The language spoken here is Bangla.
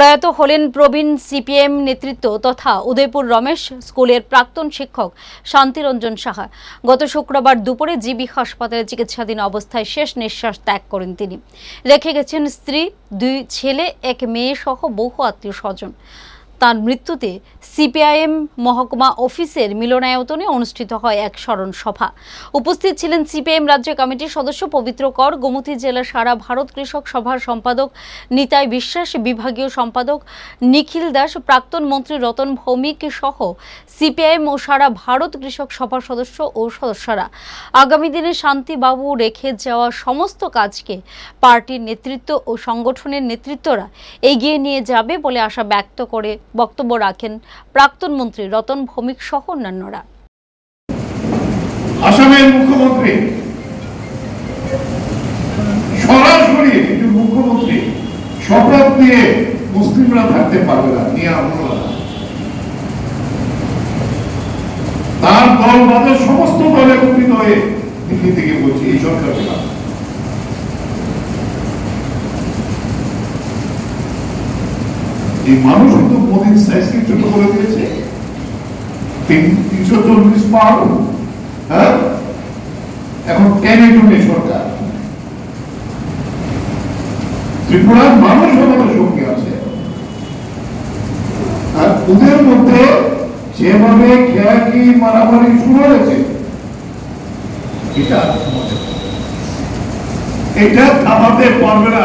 প্রয়াত হলেন প্রবীণ সিপিএম নেতৃত্ব তথা উদয়পুর রমেশ স্কুলের প্রাক্তন শিক্ষক শান্তিরঞ্জন সাহা। গত শুক্রবার দুপুরে জিবি হাসপাতালে চিকিৎসাধীন অবস্থায় শেষ নিঃশ্বাস ত্যাগ করেন তিনি। রেখে গেছেন স্ত্রী, দুই ছেলে, এক মেয়ে সহ বহু আত্মীয় স্বজন তার মৃত্যুতে সিপিআইএম মহকুমা অফিসের মিলনায়তনে অনুষ্ঠিত হয় এক স্মরণ সভা। উপস্থিত ছিলেন সিপিআইএম রাজ্য কমিটির সদস্য পবিত্র কর, গোমতী জেলা সারা ভারত কৃষক সভার সম্পাদক নিতাই বিশ্বাস, বিভাগীয় সম্পাদক নিখিল দাস, প্রাক্তন মন্ত্রী রতন ভৌমিক সহ সিপিআইএম ও সারা ভারত কৃষক সভার সদস্য ও সদস্যরা। আগামী দিনে শান্তিবাবু রেখে যাওয়া সমস্ত কাজকে পার্টির নেতৃত্ব ও সংগঠনের নেতৃত্বরা এগিয়ে নিয়ে যাবে বলে আশা ব্যক্ত করে বক্তব্য রাখেন প্রাক্তন মন্ত্রী রতন ভৌমিক সহ অন্যান্যরা। আসামের মুখ্যমন্ত্রী সরাসরি মুখ্যমন্ত্রী শপথ নিয়ে মুসলিমরা থাকতে পারবে না, নিয়ে আমরা তার দল বাদে সমস্ত দল একত্রিত হয়ে দিল্লি থেকে বলছি, এই সরকারকে এই মানুষ কিন্তু মোদীর সাইজকে ছোট করে দিয়েছে। তিনশো চল্লিশ পার হ্যাঁ? এখন টেনে টুনে সরকার। ত্রিপুরার মানুষ আমাদের সঙ্গে আছে। আর ওদের মধ্যে যেভাবে খেয়াকি মারামারি শুরু হয়েছে, এটা এটা থামাতে পারবে না।